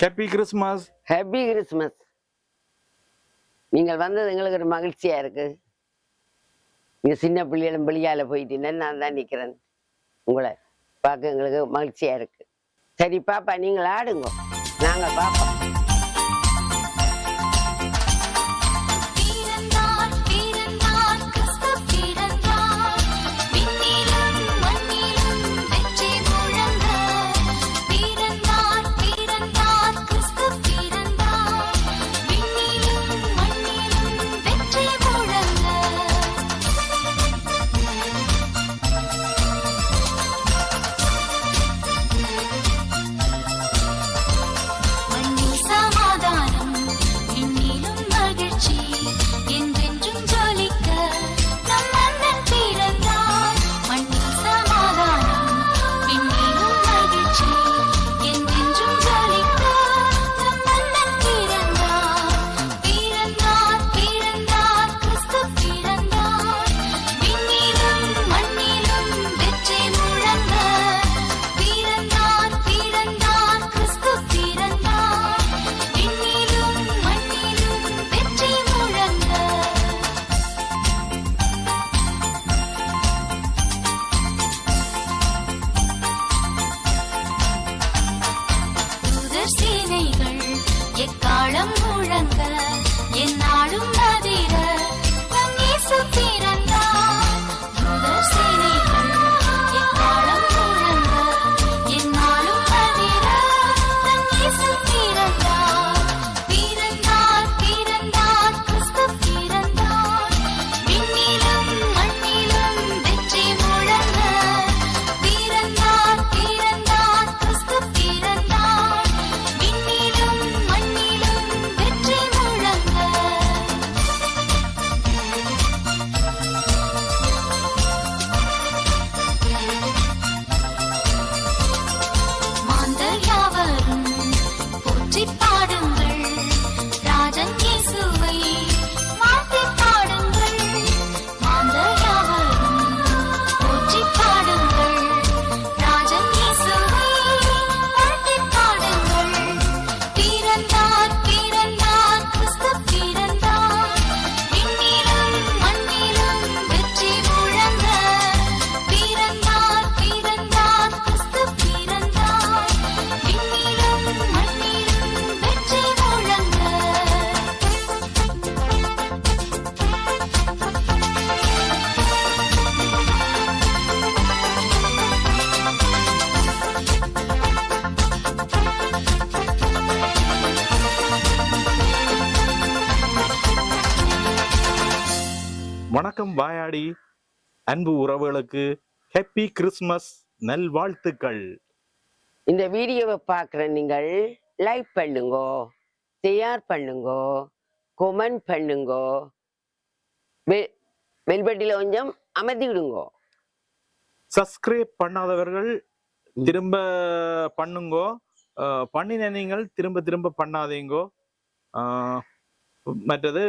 Happy Christmas happy Christmas நீங்கள் வந்தது எங்களுக்கு ஒரு மகிழ்ச்சியா இருக்கு. நீங்க சின்ன பிள்ளைகளும் பிள்ளையால போயிட்டீங்கன்னு நான் தான் நிக்கிறேன். உங்களை பார்க்க எங்களுக்கு மகிழ்ச்சியா இருக்கு. சரி பாப்பா நீங்கள் ஆடுங்க. நாங்கள் பார்ப்போம் வணக்கம் வாயாடி. அன்பு உறவுகளுக்கு ஹாப்பி கிறிஸ்மஸ் நல்வாழ்த்துக்கள். இந்த வீடியோவை பார்க்குற நீங்கள் லைக் பண்ணுங்கோ ஷேர் பண்ணுங்கோ கொமெண்ட் பண்ணுங்கோ. பெல்பட்டியில் கொஞ்சம் அமர்த்தி விடுங்கோ. சப்ஸ்கிரைப் பண்ணாதவர்கள் திரும்ப பண்ணுங்கோ. பண்ணின நீங்கள் திரும்ப திரும்ப பண்ணாதீங்கோ. மற்றது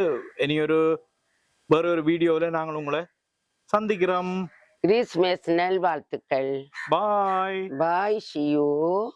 இனியொரு வேற ஒரு வீடியோவில் நாங்கள் உங்களை சந்திக்கிறோம். கிறிஸ்மஸ் நல்வாழ்த்துக்கள். பாய். பாய் ஷியூ.